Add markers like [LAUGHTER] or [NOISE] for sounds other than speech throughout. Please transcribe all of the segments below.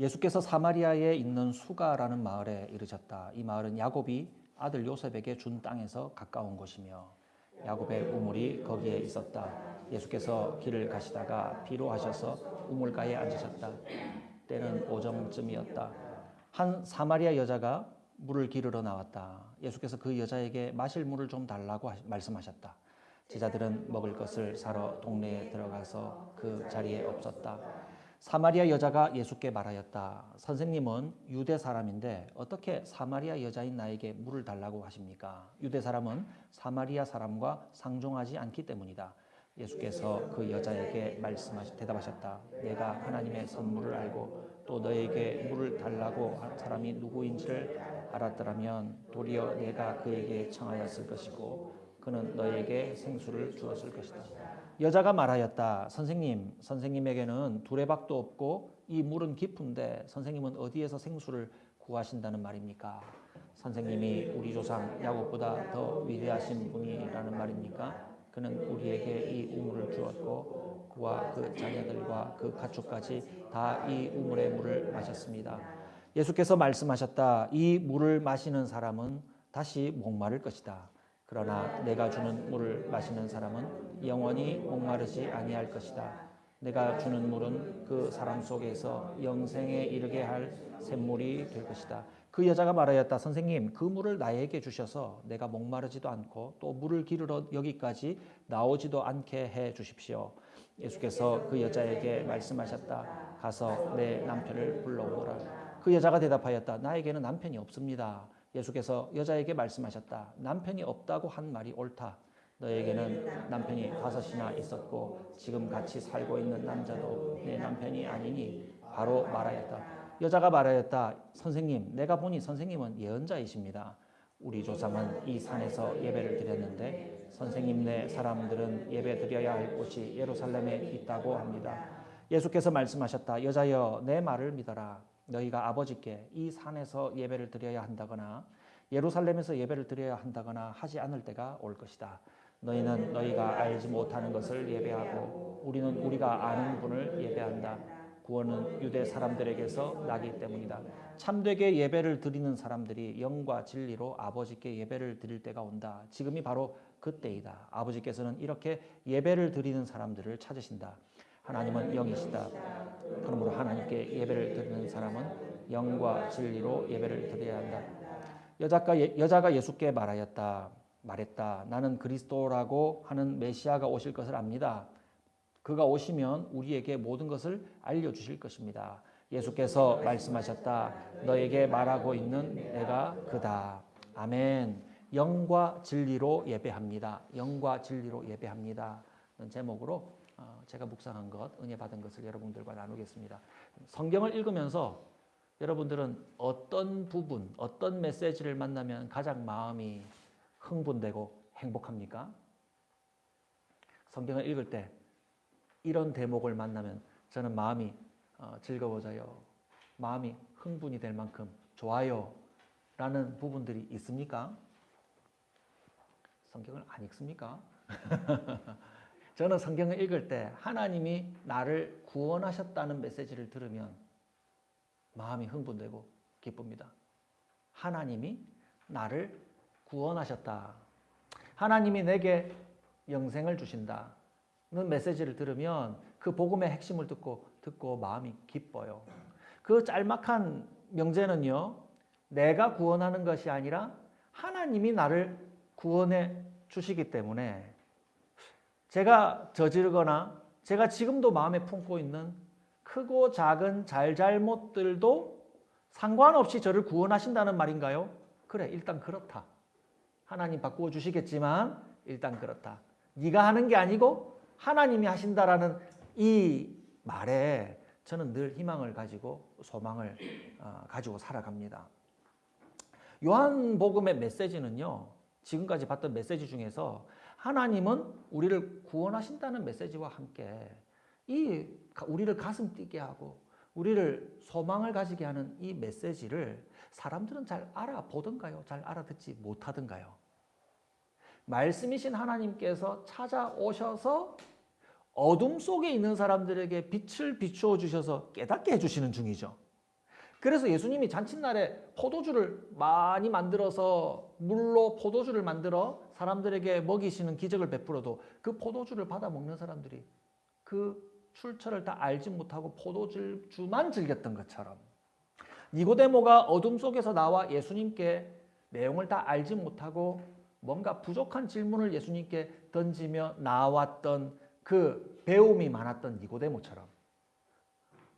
예수께서 사마리아에 있는 수가라는 마을에 이르셨다. 이 마을은 야곱이 아들 요셉에게 준 땅에서 가까운 곳이며 야곱의 우물이 거기에 있었다. 예수께서 길을 가시다가 비로하셔서 우물가에 앉으셨다. 때는 오정쯤이었다. 한 사마리아 여자가 물을 기르러 나왔다. 예수께서 그 여자에게 마실 물을 좀 달라고 하시- 말씀하셨다. 제자들은 먹을 것을 사러 동네에 들어가서 그 자리에 없었다. 사마리아 여자가 예수께 말하였다. 선생님은 유대 사람인데 어떻게 사마리아 여자인 나에게 물을 달라고 하십니까? 유대 사람은 사마리아 사람과 상종하지 않기 때문이다. 예수께서 그 여자에게 말씀하시 대답하셨다. 내가 하나님의 선물을 알고 또 너에게 물을 달라고 한 사람이 누구인지를 알았더라면 도리어 내가 그에게 청하였을 것이고 그는 너에게 생수를 주었을 것이다. 여자가 말하였다. 선생님, 선생님에게는 두레박도 없고 이 물은 깊은데 선생님은 어디에서 생수를 구하신다는 말입니까? 선생님이 우리 조상 야곱보다 더 위대하신 분이라는 말입니까? 그는 우리에게 이 우물을 주었고 그와 그 자녀들과 그 가축까지 다 이 우물의 물을 마셨습니다. 예수께서 말씀하셨다. 이 물을 마시는 사람은 다시 목마를 것이다. 그러나 내가 주는 물을 마시는 사람은 영원히 목마르지 아니할 것이다. 내가 주는 물은 그 사람 속에서 영생에 이르게 할 샘물이 될 것이다. 그 여자가 말하였다. 선생님, 그 물을 나에게 주셔서 내가 목마르지도 않고 또 물을 기르러 여기까지 나오지도 않게 해 주십시오. 예수께서 그 여자에게 말씀하셨다. 가서 내 남편을 불러오너라. 그 여자가 대답하였다. 나에게는 남편이 없습니다. 예수께서 여자에게 말씀하셨다. 남편이 없다고 한 말이 옳다. 너에게는 남편이 다섯이나 있었고 지금 같이 살고 있는 남자도 내 남편이 아니니 바로 말하였다. 여자가 말하였다. 선생님, 내가 보니 선생님은 예언자이십니다. 우리 조상은 이 산에서 예배를 드렸는데 선생님네 사람들은 예배 드려야 할 곳이 예루살렘에 있다고 합니다. 예수께서 말씀하셨다. 여자여, 내 말을 믿어라. 너희가 아버지께 이 산에서 예배를 드려야 한다거나 예루살렘에서 예배를 드려야 한다거나 하지 않을 때가 올 것이다. 너희는 너희가 알지 못하는 것을 예배하고 우리는 우리가 아는 분을 예배한다. 구원은 유대 사람들에게서 나기 때문이다. 참되게 예배를 드리는 사람들이 영과 진리로 아버지께 예배를 드릴 때가 온다. 지금이 바로 그때이다. 아버지께서는 이렇게 예배를 드리는 사람들을 찾으신다. 하나님은 영이시다. 그러므로 하나님께 예배를 드리는 사람은 영과 진리로 예배를 드려야 한다. 여자가, 예- 여자가 예수께 말하였다. 말했다. 나는 그리스도라고 하는 메시아가 오실 것을 압니다. 그가 오시면 우리에게 모든 것을 알려주실 것입니다. 예수께서 말씀하셨다. 너에게 말하고 있는 내가 그다. 아멘. 영과 진리로 예배합니다. 영과 진리로 예배합니다. 는 제목으로 어, 제가 묵상한 것, 은혜 받은 것을 여러분들과 나누겠습니다. 성경을 읽으면서 여러분들은 어떤 부분, 어떤 메시지를 만나면 가장 마음이 흥분되고 행복합니까? 성경을 읽을 때 이런 대목을 만나면 저는 마음이 어, 즐거워져요. 마음이 흥분이 될 만큼 좋아요. 라는 부분들이 있습니까? 성경을 안 읽습니까? [LAUGHS] 저는 성경을 읽을 때 하나님이 나를 구원하셨다는 메시지를 들으면 마음이 흥분되고 기쁩니다. 하나님이 나를 구원하셨다. 하나님이 내게 영생을 주신다는 메시지를 들으면 그 복음의 핵심을 듣고 듣고 마음이 기뻐요. 그 짤막한 명제는요. 내가 구원하는 것이 아니라 하나님이 나를 구원해 주시기 때문에 제가 저지르거나 제가 지금도 마음에 품고 있는 크고 작은 잘잘못들도 상관없이 저를 구원하신다는 말인가요? 그래, 일단 그렇다. 하나님 바꾸어 주시겠지만 일단 그렇다. 네가 하는 게 아니고 하나님이 하신다라는 이 말에 저는 늘 희망을 가지고 소망을 어, 가지고 살아갑니다. 요한복음의 메시지는요. 지금까지 봤던 메시지 중에서 하나님은 우리를 구원하신다는 메시지와 함께 이 우리를 가슴 뛰게 하고 우리를 소망을 가지게 하는 이 메시지를 사람들은 잘 알아보던가요? 잘 알아듣지 못하던가요? 말씀이신 하나님께서 찾아오셔서 어둠 속에 있는 사람들에게 빛을 비추어 주셔서 깨닫게 해주시는 중이죠. 그래서 예수님이 잔칫날에 포도주를 많이 만들어서 물로 포도주를 만들어 사람들에게 먹이시는 기적을 베풀어도 그 포도주를 받아 먹는 사람들이 그 출처를 다 알지 못하고 포도주만 즐겼던 것처럼 니고데모가 어둠 속에서 나와 예수님께 내용을 다 알지 못하고 뭔가 부족한 질문을 예수님께 던지며 나왔던 그 배움이 많았던 니고데모처럼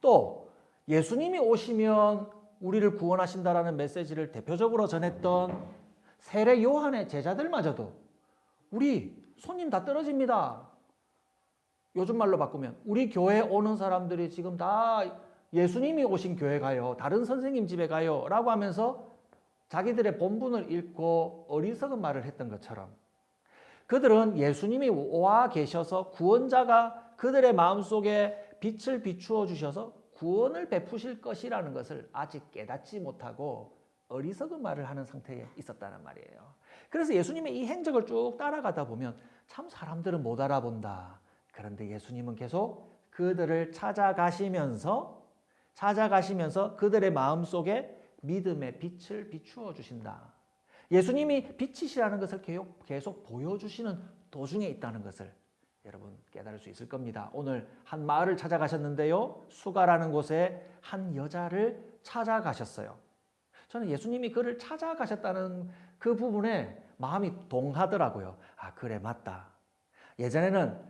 또 예수님이 오시면 우리를 구원하신다라는 메시지를 대표적으로 전했던 세례 요한의 제자들마저도 우리 손님 다 떨어집니다. 요즘 말로 바꾸면 우리 교회 오는 사람들이 지금 다 예수님이 오신 교회 가요. 다른 선생님 집에 가요. 라고 하면서 자기들의 본분을 잃고 어리석은 말을 했던 것처럼 그들은 예수님이 와 계셔서 구원자가 그들의 마음속에 빛을 비추어 주셔서 구원을 베푸실 것이라는 것을 아직 깨닫지 못하고 어리석은 말을 하는 상태에 있었다는 말이에요. 그래서 예수님의 이 행적을 쭉 따라가다 보면 참 사람들은 못 알아본다. 그런데 예수님은 계속 그들을 찾아가시면서 찾아가시면서 그들의 마음 속에 믿음의 빛을 비추어 주신다. 예수님이 빛이시라는 것을 계속, 계속 보여주시는 도중에 있다는 것을 여러분 깨달을 수 있을 겁니다. 오늘 한 마을을 찾아가셨는데요. 수가라는 곳에 한 여자를 찾아가셨어요. 저는 예수님이 그를 찾아가셨다는 그 부분에 마음이 동하더라고요. 아, 그래, 맞다. 예전에는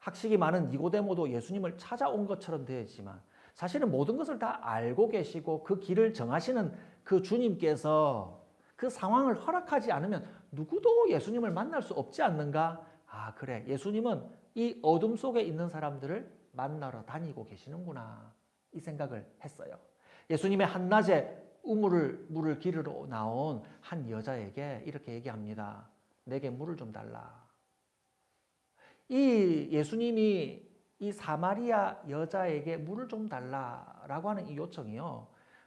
학식이 많은 니고데모도 예수님을 찾아온 것처럼 되었지만 사실은 모든 것을 다 알고 계시고 그 길을 정하시는 그 주님께서 그 상황을 허락하지 않으면 누구도 예수님을 만날 수 없지 않는가? 아, 그래. 예수님은 이 어둠 속에 있는 사람들을 만나러 다니고 계시는구나. 이 생각을 했어요. 예수님의 한낮에 우물을 물을 기르러 나온 한 여자에게 이렇게 얘기합니다. 내게 물을 좀 달라. 이 예수님이 이 사마리아 여자에게 물을 좀 달라라고 하는 이 요청이요.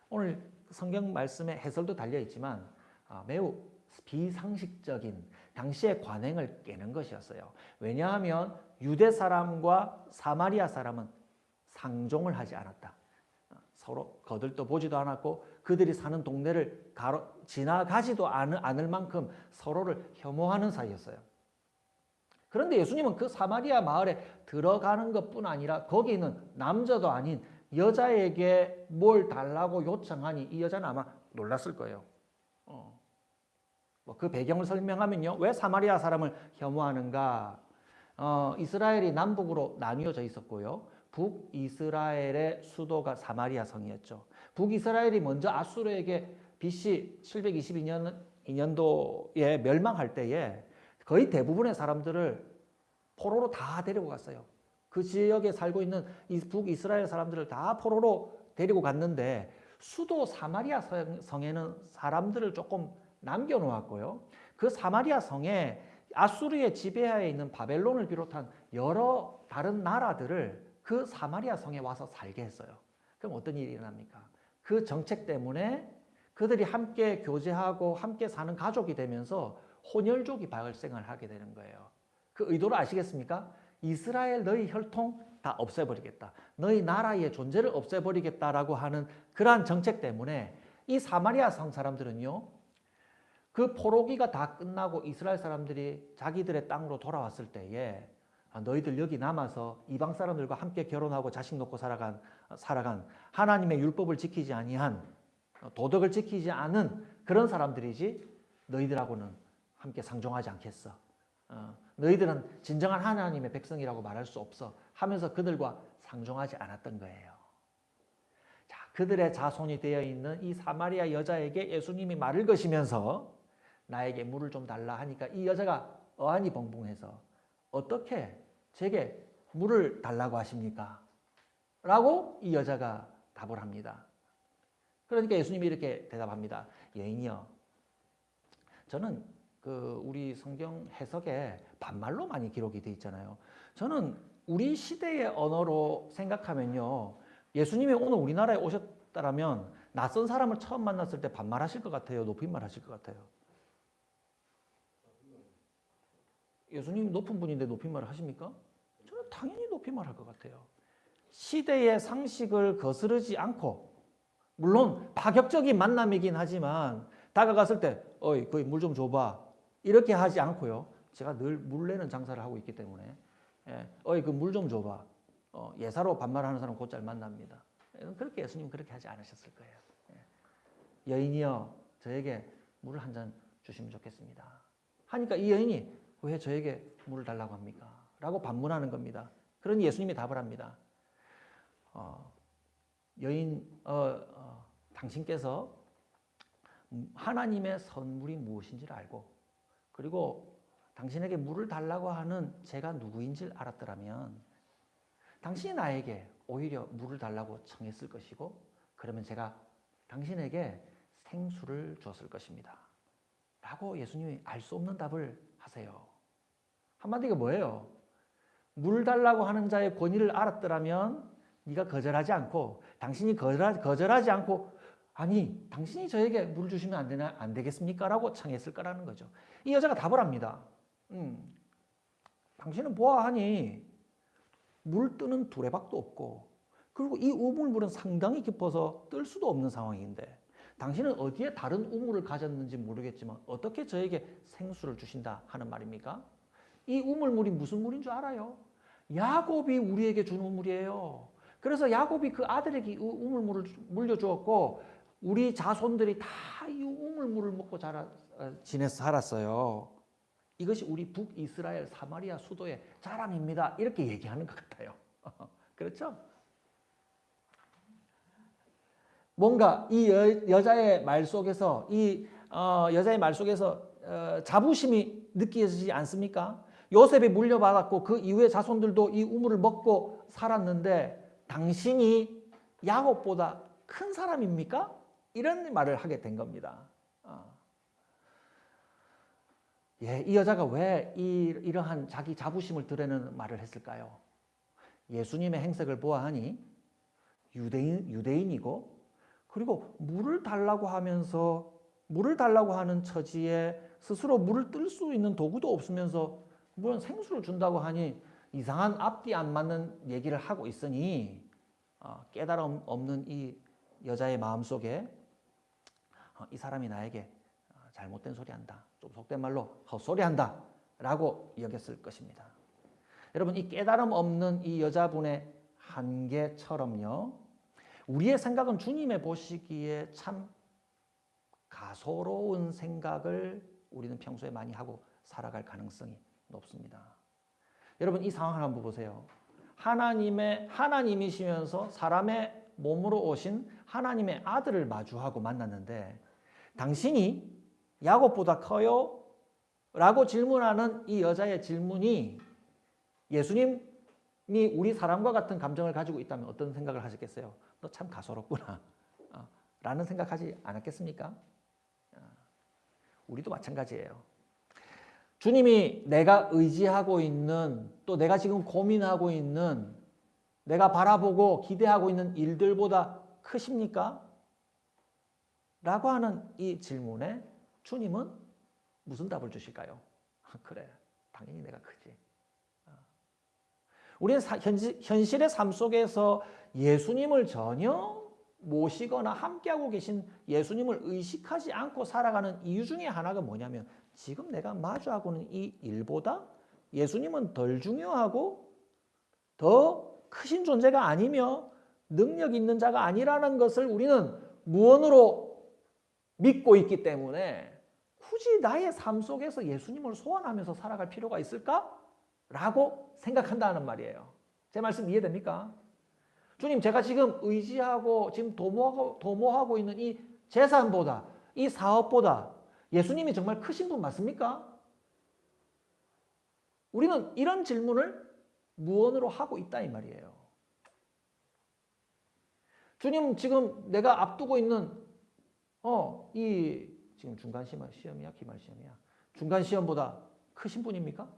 오늘 성경 말씀에 해설도 달려 있지만 아, 매우 비상식적인 당시의 관행을 깨는 것이었어요. 왜냐하면 유대 사람과 사마리아 사람은 상종을 하지 않았다. 서로 거들떠 보지도 않았고 그들이 사는 동네를 가로, 지나가지도 않을, 만큼 서로를 혐오하는 사이였어요. 그런데 예수님은 그 사마리아 마을에 들어가는 것뿐 아니라 거기는 남자도 아닌 여자에게 뭘 달라고 요청하니 이 여자는 아마 놀랐을 거예요. 어. 뭐그 배경을 설명하면요. 왜 사마리아 사람을 혐오하는가? 어, 이스라엘이 남북으로 나뉘어져 있었고요. 북이스라엘의 수도가 사마리아 성이었죠. 북이스라엘이 먼저 아수르에게 BC 722년 2년도에 멸망할 때에 거의 대부분의 사람들을 포로로 다 데리고 갔어요. 그 지역에 살고 있는 이 북이스라엘 사람들을 다 포로로 데리고 갔는데 수도 사마리아 성에는 사람들을 조금 남겨 놓았고요. 그 사마리아 성에 아수르의 지배하에 있는 바벨론을 비롯한 여러 다른 나라들을 그 사마리아 성에 와서 살게 했어요. 그럼 어떤 일이 일어납니까? 그 정책 때문에 그들이 함께 교제하고 함께 사는 가족이 되면서 혼혈족이 발생을 하게 되는 거예요. 그 의도를 아시겠습니까? 이스라엘 너희 혈통 다 없애버리겠다. 너희 나라의 존재를 없애버리겠다라고 하는 그러한 정책 때문에 이 사마리아 성 사람들은요, 그 포로기가 다 끝나고 이스라엘 사람들이 자기들의 땅으로 돌아왔을 때에 아, 너희들 여기 남아서 이방 사람들과 함께 결혼하고 자식 놓고 살아간 살아간 하나님의 율법을 지키지 아니한 도덕을 지키지 않은 그런 사람들이지 너희들하고는 함께 상종하지 않겠어. 어, 너희들은 진정한 하나님의 백성이라고 말할 수 없어 하면서 그들과 상종하지 않았던 거예요. 자, 그들의 자손이 되어 있는 이 사마리아 여자에게 예수님이 말을 거시면서 나에게 물을 좀 달라 하니까 이 여자가 어안이 벙벙해서 어떻게 제게 물을 달라고 하십니까? 라고 이 여자가 답을 합니다. 그러니까 예수님이 이렇게 대답합니다. 여인이요. 저는 그 우리 성경 해석에 반말로 많이 기록이 돼 있잖아요. 저는 우리 시대의 언어로 생각하면요. 예수님이 오늘 우리나라에 오셨다라면 낯선 사람을 처음 만났을 때 반말하실 것 같아요. 높임말 하실 것 같아요. 예수님 높은 분인데 높임말을 하십니까? 저는 당연히 높임말 할 것 같아요. 시대의 상식을 거스르지 않고 물론 파격적인 만남이긴 하지만 다가갔을 때 어이 거기 물좀 줘봐 이렇게 하지 않고요. 제가 늘 물 내는 장사를 하고 있기 때문에 예, 어이 그 물 좀 줘봐. 어, 예사로 반말하는 사람 곧잘 만납니다. 예, 그렇게 예수님 그렇게 하지 않으셨을 거예요. 예. 여인이여 저에게 물을 한 잔 주시면 좋겠습니다. 하니까 이 여인이 왜 저에게 물을 달라고 합니까? 라고 반문하는 겁니다. 그러니 예수님이 답을 합니다. 어, 여인, 어, 어, 당신께서 하나님의 선물이 무엇인지를 알고 그리고 당신에게 물을 달라고 하는 제가 누구인지를 알았더라면 당신이 나에게 오히려 물을 달라고 청했을 것이고 그러면 제가 당신에게 생수를 주었을 것입니다. 라고 예수님이 알 수 없는 답을 하세요. 한마디가 뭐예요? 물 달라고 하는 자의 권위를 알았더라면 네가 거절하지 않고 당신이 거절하, 거절하지 않고 아니 당신이 저에게 물을 주시면 안 되나 안 되겠습니까? 라고 청했을 거라는 거죠. 이 여자가 답을 합니다. 음, 당신은 보아하니 물 뜨는 두레박도 없고 그리고 이 우물물은 상당히 깊어서 뜰 수도 없는 상황인데 당신은 어디에 다른 우물을 가졌는지 모르겠지만 어떻게 저에게 생수를 주신다 하는 말입니까? 이 우물물이 무슨 물인 줄 알아요? 야곱이 우리에게 준 우물이에요. 그래서 야곱이 그 아들에게 이 우물물을 물려주었고 우리 자손들이 다 이 우물물을 먹고 자라 어, 지내서 살았어요. 이것이 우리 북이스라엘 사마리아 수도의 자랑입니다. 이렇게 얘기하는 것 같아요. [LAUGHS] 그렇죠? 뭔가 이 여, 자의말 속에서 이 어, 여자의 말 속에서 어, 자부심이 느껴지지 않습니까? 요셉이 물려받았고 그 이후에 자손들도 이 우물을 먹고 살았는데 당신이 야곱보다 큰 사람입니까? 이런 말을 하게 된 겁니다. 어. 예, 이 여자가 왜 이, 이러한 자기 자부심을 드러내는 말을 했을까요? 예수님의 행색을 보아하니 유대인, 유대인이고 그리고 물을 달라고 하면서 물을 달라고 하는 처지에 스스로 물을 뜰 수 있는 도구도 없으면서 물론 생수를 준다고 하니 이상한 앞뒤 안 맞는 얘기를 하고 있으니 어, 깨달음 없는 이 여자의 마음 속에 어, 이 사람이 나에게 어, 잘못된 소리 한다. 좀 속된 말로 헛소리 한다. 라고 여겼을 것입니다. 여러분, 이 깨달음 없는 이 여자분의 한계처럼요. 우리의 생각은 주님의 보시기에 참 가소로운 생각을 우리는 평소에 많이 하고 살아갈 가능성이 높습니다. 여러분, 이 상황을 한번 보세요. 하나님의, 하나님이시면서 사람의 몸으로 오신 하나님의 아들을 마주하고 만났는데 당신이 야곱보다 커요? 라고 질문하는 이 여자의 질문이 예수님이 우리 사람과 같은 감정을 가지고 있다면 어떤 생각을 하셨겠어요? 너 참 가소롭구나. 어, 라는 생각하지 않았겠습니까? 어, 우리도 마찬가지예요. 주님이 내가 의지하고 있는 또 내가 지금 고민하고 있는 내가 바라보고 기대하고 있는 일들보다 크십니까? 라고 하는 이 질문에 주님은 무슨 답을 주실까요? 그래, 당연히 내가 크지. 어. 우리는 현실의 삶 속에서 예수님을 전혀 모시거나 함께하고 계신 예수님을 의식하지 않고 살아가는 이유 중에 하나가 뭐냐면 지금 내가 마주하고 있는 이 일보다 예수님은 덜 중요하고 더 크신 존재가 아니며 능력 있는 자가 아니라는 것을 우리는 무언으로 믿고 있기 때문에 굳이 나의 삶 속에서 예수님을 소원하면서 살아갈 필요가 있을까? 라고 생각한다는 말이에요. 제 말씀 이해됩니까? 주님, 제가 지금 의지하고 지금 도모하고, 도모하고 있는 이 재산보다, 이 사업보다 예수님이 정말 크신 분 맞습니까? 우리는 이런 질문을 무언으로 하고 있다 이 말이에요. 주님, 지금 내가 앞두고 있는 어, 이 지금 중간 시험, 시험이야, 기말 시험이야. 중간 시험보다 크신 분입니까?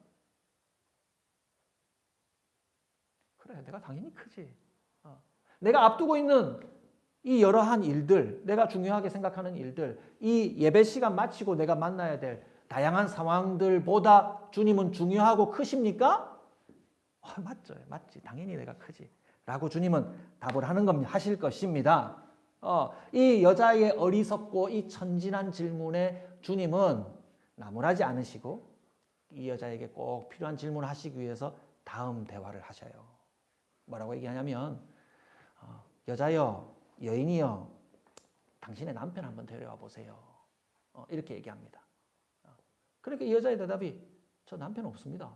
그래, 내가 당연히 크지. 어. 내가 앞두고 있는 이 여러한 일들, 내가 중요하게 생각하는 일들, 이 예배 시간 마치고 내가 만나야 될 다양한 상황들보다 주님은 중요하고 크십니까? 어, 맞죠. 맞지. 당연히 내가 크지. 라고 주님은 답을 하는 겁니다. 하실 것입니다. 어, 이 여자의 어리석고 이 천진한 질문에 주님은 나무라지 않으시고 이 여자에게 꼭 필요한 질문을 하시기 위해서 다음 대화를 하셔요. 뭐라고 얘기하냐면 어, 여자여 여인이여 당신의 남편 한번 데려와 보세요. 어, 이렇게 얘기합니다. 어, 그러니까 이 여자의 대답이 저 남편 없습니다.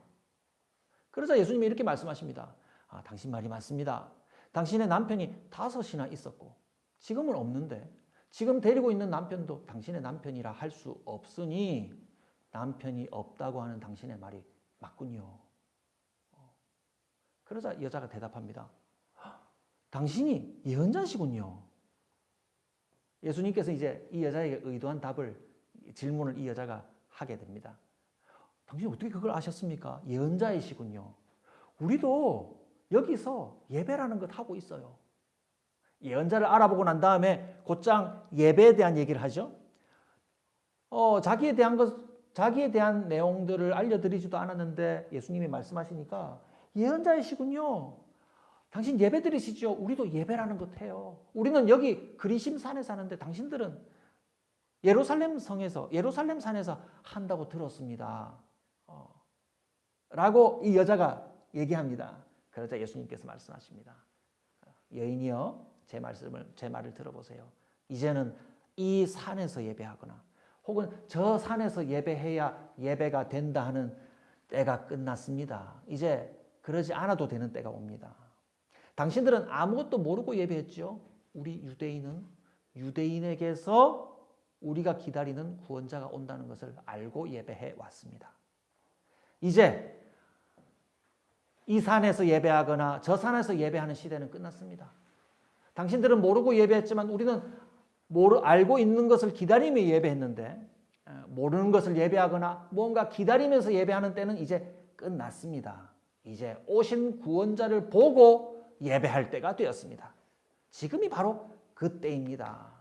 그러자 예수님이 이렇게 말씀하십니다. 아, 당신 말이 맞습니다. 당신의 남편이 다섯이나 있었고 지금은 없는데 지금 데리고 있는 남편도 당신의 남편이라 할 수 없으니 남편이 없다고 하는 당신의 말이 맞군요. 어. 그러자 여자가 대답합니다. 당신이 예언자시군요. 예수님께서 이제 이 여자에게 의도한 답을 질문을 이 여자가 하게 됩니다. 당신 어떻게 그걸 아셨습니까? 예언자이시군요. 우리도 여기서 예배라는 것 하고 있어요. 예언자를 알아보고 난 다음에 곧장 예배에 대한 얘기를 하죠. 어, 자기에 대한 것, 자기에 대한 내용들을 알려드리지도 않았는데 예수님이 말씀하시니까 예언자이시군요. 당신 예배 드리시죠? 우리도 예배라는 것 해요. 우리는 여기 그리심 산에 사는데 당신들은 예루살렘 성에서 예루살렘 산에서 한다고 들었습니다. 어, 라고 이 여자가 얘기합니다. 그러자 예수님께서 말씀하십니다. 여인이여 제 말씀을 제 말을 들어보세요. 이제는 이 산에서 예배하거나 혹은 저 산에서 예배해야 예배가 된다 하는 때가 끝났습니다. 이제 그러지 않아도 되는 때가 옵니다. 당신들은 아무것도 모르고 예배했죠. 우리 유대인은 유대인에게서 우리가 기다리는 구원자가 온다는 것을 알고 예배해 왔습니다. 이제 이 산에서 예배하거나 저 산에서 예배하는 시대는 끝났습니다. 당신들은 모르고 예배했지만 우리는 모르, 알고 있는 것을 기다리며 예배했는데 모르는 것을 예배하거나 뭔가 기다리면서 예배하는 때는 이제 끝났습니다. 이제 오신 구원자를 보고 예배할 때가 되었습니다. 지금이 바로 그때입니다.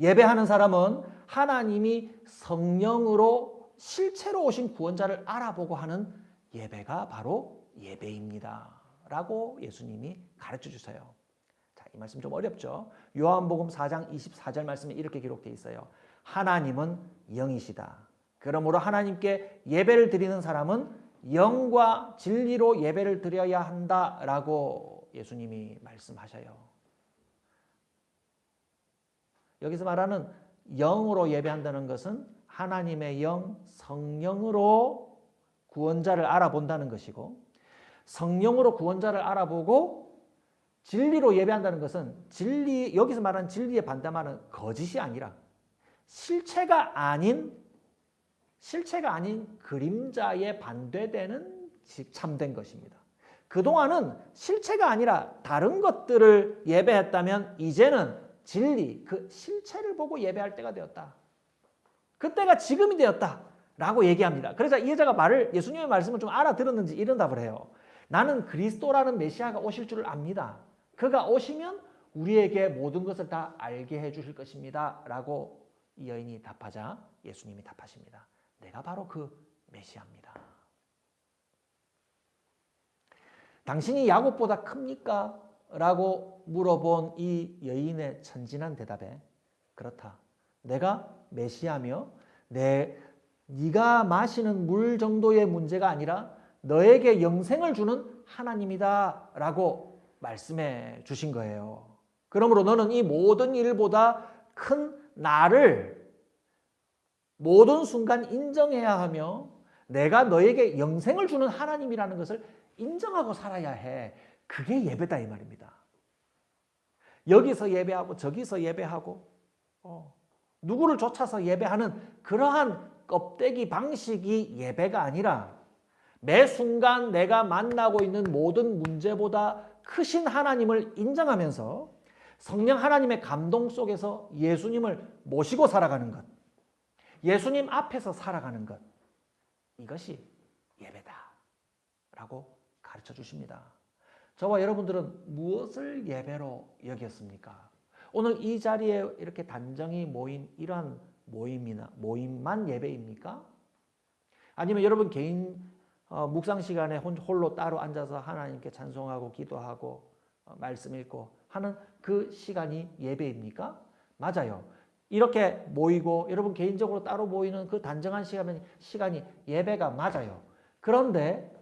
예배하는 사람은 하나님이 성령으로 실체로 오신 구원자를 알아보고 하는 예배가 바로 예배입니다. 라고 예수님이 가르쳐 주세요. 자, 이 말씀 좀 어렵죠? 요한복음 4장 24절 말씀에 이렇게 기록되어 있어요. 하나님은 영이시다. 그러므로 하나님께 예배를 드리는 사람은 영과 진리로 예배를 드려야 한다라고 예수님이 말씀하셔요. 여기서 말하는 영으로 예배한다는 것은 하나님의 영, 성령으로 구원자를 알아본다는 것이고 성령으로 구원자를 알아보고 진리로 예배한다는 것은 진리 여기서 말하는 진리의 반대말은 거짓이 아니라 실체가 아닌 실체가 아닌 그림자에 반대되는 참된 것입니다. 그동안은 실체가 아니라 다른 것들을 예배했다면 이제는 진리, 그 실체를 보고 예배할 때가 되었다. 그때가 지금이 되었다. 라고 얘기합니다. 그래서 이 여자가 말을, 예수님의 말씀을 좀 알아들었는지 이런 답을 해요. 나는 그리스도라는 메시아가 오실 줄을 압니다. 그가 오시면 우리에게 모든 것을 다 알게 해 주실 것입니다. 라고 이 여인이 답하자 예수님이 답하십니다. 내가 바로 그 메시아입니다. 당신이 야곱보다 큽니까? 라고 물어본 이 여인의 천진한 대답에 그렇다. 내가 메시아며 내 네가 마시는 물 정도의 문제가 아니라 너에게 영생을 주는 하나님이다라고 말씀해 주신 거예요. 그러므로 너는 이 모든 일보다 큰 나를 모든 순간 인정해야 하며 내가 너에게 영생을 주는 하나님이라는 것을 인정하고 살아야 해. 그게 예배다 이 말입니다. 여기서 예배하고 저기서 예배하고 어, 누구를 쫓아서 예배하는 그러한 껍데기 방식이 예배가 아니라 매 순간 내가 만나고 있는 모든 문제보다 크신 하나님을 인정하면서 성령 하나님의 감동 속에서 예수님을 모시고 살아가는 것. 예수님 앞에서 살아가는 것. 이것이 예배다. 라고 가르쳐 주십니다. 저와 여러분들은 무엇을 예배로 여겼습니까? 오늘 이 자리에 이렇게 단정히 모인 이러한 모임이나 모임만 예배입니까? 아니면 여러분 개인 어, 묵상 시간에 홀로 따로 앉아서 하나님께 찬송하고 기도하고 어, 말씀 읽고 하는 그 시간이 예배입니까? 맞아요. 이렇게 모이고 여러분 개인적으로 따로 모이는 그 단정한 시간이 시간이 예배가 맞아요. 그런데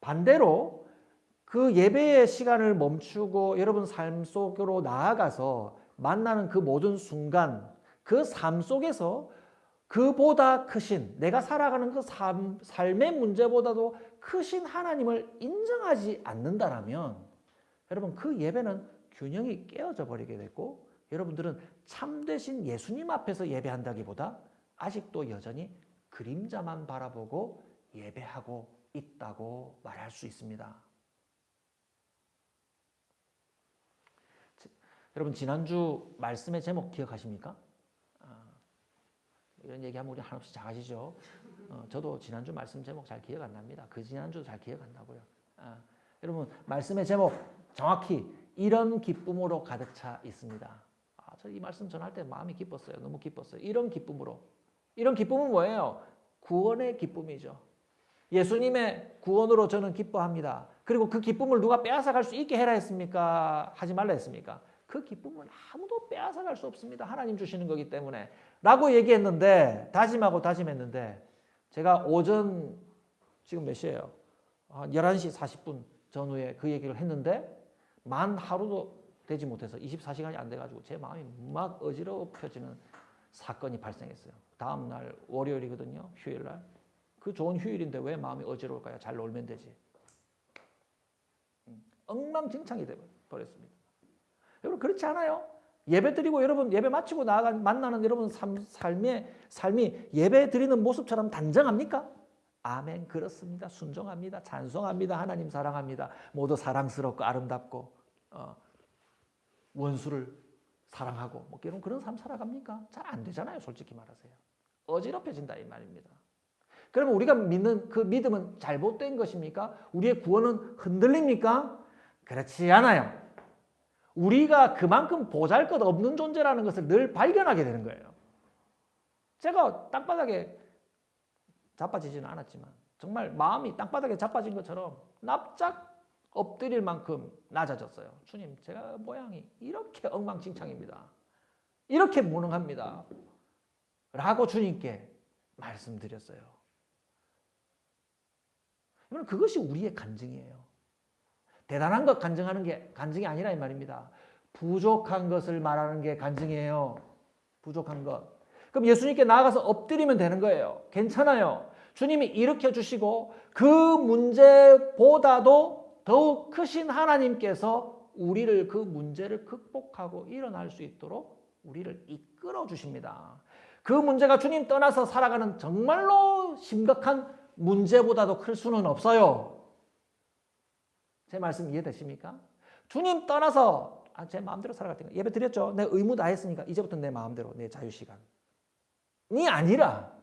반대로 그 예배의 시간을 멈추고 여러분 삶 속으로 나아가서 만나는 그 모든 순간 그 삶 속에서 그보다 크신 내가 살아가는 그 삶, 삶의 문제보다도 크신 하나님을 인정하지 않는다라면 여러분 그 예배는 균형이 깨어져 버리게 됐고 여러분들은 참되신 예수님 앞에서 예배한다기보다 아직도 여전히 그림자만 바라보고 예배하고 있다고 말할 수 있습니다. 여러분 지난주 말씀의 제목 기억하십니까? 아, 이런 얘기하면 우리 한없이 작아지죠. 어, 저도 지난주 말씀 제목 잘 기억 안 납니다. 그 지난주 잘 기억 안 나고요. 아, 여러분 말씀의 제목 정확히 이런 기쁨으로 가득 차 있습니다. 아, 저이 말씀 전할 때 마음이 기뻤어요. 너무 기뻤어요. 이런 기쁨으로. 이런 기쁨은 뭐예요? 구원의 기쁨이죠. 예수님의 구원으로 저는 기뻐합니다. 그리고 그 기쁨을 누가 빼앗아갈 수 있게 해라 했습니까? 하지 말라 했습니까? 그 기쁨은 아무도 빼앗아갈 수 없습니다. 하나님 주시는 거기 때문에. 라고 얘기했는데, 다짐하고 다짐했는데, 제가 오전, 지금 몇 시예요? 한 11시 40분 전후에 그 얘기를 했는데, 만 하루도 되지 못해서 24시간이 안 돼가지고 제 마음이 막 어지럽혀지는 사건이 발생했어요. 다음 날 월요일이거든요. 휴일날. 그 좋은 휴일인데 왜 마음이 어지러울까요? 잘 놀면 되지. 음, 엉망진창이 되버렸습니다. 여러분 그렇지 않아요? 예배 드리고 여러분 예배 마치고 나가 만나는 여러분 삶, 삶의 삶이 예배 드리는 모습처럼 단정합니까? 아멘 그렇습니다. 순종합니다. 찬송합니다. 하나님 사랑합니다. 모두 사랑스럽고 아름답고 어, 원수를 사랑하고 뭐 이런 그런 삶 살아갑니까? 잘 안 되잖아요. 솔직히 말하세요. 어지럽혀진다 이 말입니다. 그러면 우리가 믿는 그 믿음은 잘못된 것입니까? 우리의 구원은 흔들립니까? 그렇지 않아요. 우리가 그만큼 보잘 것 없는 존재라는 것을 늘 발견하게 되는 거예요. 제가 땅바닥에 자빠지지는 않았지만 정말 마음이 땅바닥에 자빠진 것처럼 납작 엎드릴 만큼 낮아졌어요. 주님, 제가 모양이 이렇게 엉망진창입니다. 이렇게 무능합니다. 라고 주님께 말씀드렸어요. 여러분, 그것이 우리의 간증이에요. 대단한 것 간증하는 게 간증이 아니라 이 말입니다. 부족한 것을 말하는 게 간증이에요. 부족한 것. 그럼 예수님께 나아가서 엎드리면 되는 거예요. 괜찮아요. 주님이 일으켜 주시고 그 문제보다도 더욱 크신 하나님께서 우리를 그 문제를 극복하고 일어날 수 있도록 우리를 이끌어 주십니다. 그 문제가 주님 떠나서 살아가는 정말로 심각한 문제보다도 클 수는 없어요. 제 말씀 이해되십니까? 주님 떠나서 아, 제 마음대로 테니까 예배 드렸죠. 내 의무 다 했으니까 이제부터 내 마음대로 내 자유 시간. 이 아니라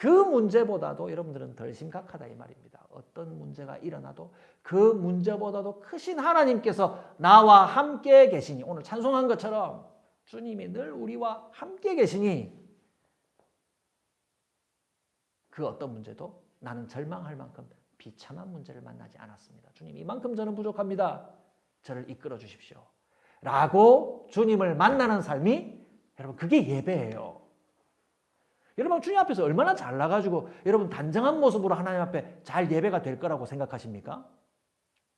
그 문제보다도 여러분들은 덜 심각하다 이 말입니다. 어떤 문제가 일어나도 그 문제보다도 크신 하나님께서 나와 함께 계시니 오늘 찬송한 것처럼 주님이 늘 우리와 함께 계시니 그 어떤 문제도 나는 절망할 만큼 비참한 문제를 만나지 않았습니다. 주님 이만큼 저는 부족합니다. 저를 이끌어 주십시오. 라고 주님을 만나는 삶이 여러분 그게 예배예요. 여러분 주님 앞에서 얼마나 잘나가지고 여러분 단정한 모습으로 하나님 앞에 잘 예배가 될 거라고 생각하십니까?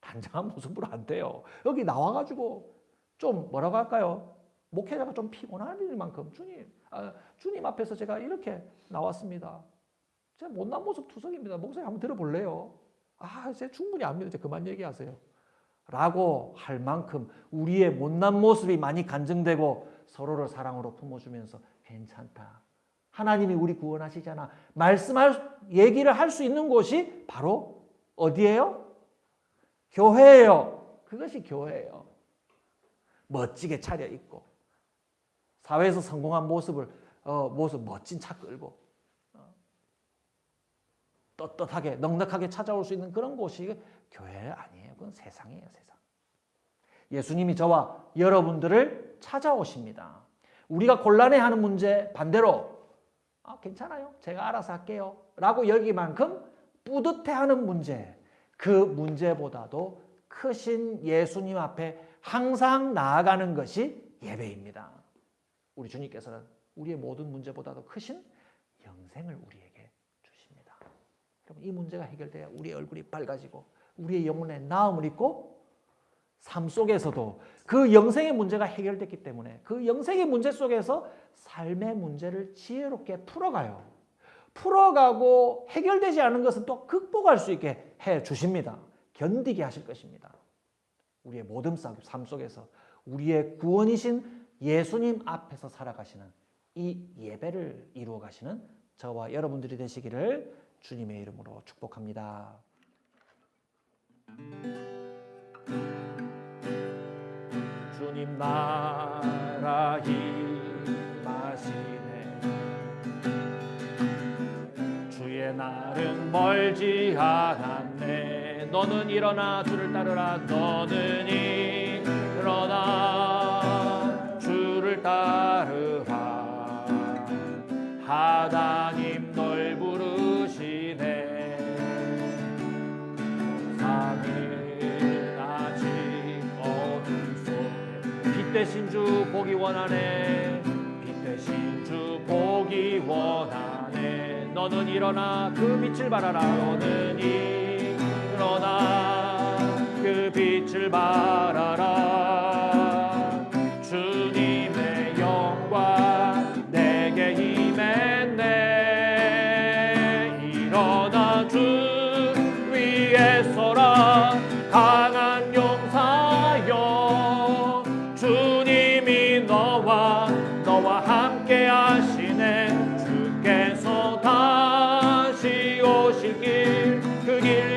단정한 모습으로 안 돼요. 여기 나와가지고 좀 뭐라고 할까요? 목회자가 좀 피곤할 만큼 주님, 아, 주님 앞에서 제가 이렇게 나왔습니다. 제 못난 모습 투성입니다. 목사님 한번 들어볼래요? 아, 제 충분히 압니다. 이제 그만 얘기하세요. 라고 할 만큼 우리의 못난 모습이 많이 간증되고 서로를 사랑으로 품어주면서 괜찮다. 하나님이 우리 구원하시잖아. 말씀할, 얘기를 할 수 있는 곳이 바로 어디예요? 교회예요. 그것이 교회예요. 멋지게 차려 입고, 사회에서 성공한 모습을, 어, 모습 멋진 차 끌고, 어, 떳떳하게, 넉넉하게 찾아올 수 있는 그런 곳이 교회 아니에요. 그건 세상이에요, 세상. 예수님이 저와 여러분들을 찾아오십니다. 우리가 곤란해하는 문제 반대로 아, 괜찮아요. 제가 알아서 할게요. 라고 여기만큼 뿌듯해하는 문제, 그 문제보다도 크신 예수님 앞에 항상 나아가는 것이 예배입니다. 우리 주님께서는 우리의 모든 문제보다도 크신 영생을 우리에게 주십니다. 여러분 이 문제가 해결돼야 우리의 얼굴이 밝아지고 우리의 영혼에 나음을 입고 삶 속에서도 그 영생의 문제가 해결됐기 때문에 그 영생의 문제 속에서 삶의 문제를 지혜롭게 풀어가요. 풀어가고 해결되지 않은 것은 또 극복할 수 있게 해 주십니다. 견디게 하실 것입니다. 우리의 모든 삶 속에서 우리의 구원이신 예수님 앞에서 살아가시는 이 예배를 이루어 가시는 저와 여러분들이 되시기를 주님의 이름으로 축복합니다. 주님 나라 임하시네. 주의 날은 멀지 않았네. 너는 일어나 주를 따르라. 너는 일어나 주를 따르라 보기 원하네. 빛 대신 주 보기 원하네. 너는 일어나 그 빛을 발하라. 너는 일어나 그 빛을 발하라 Yeah.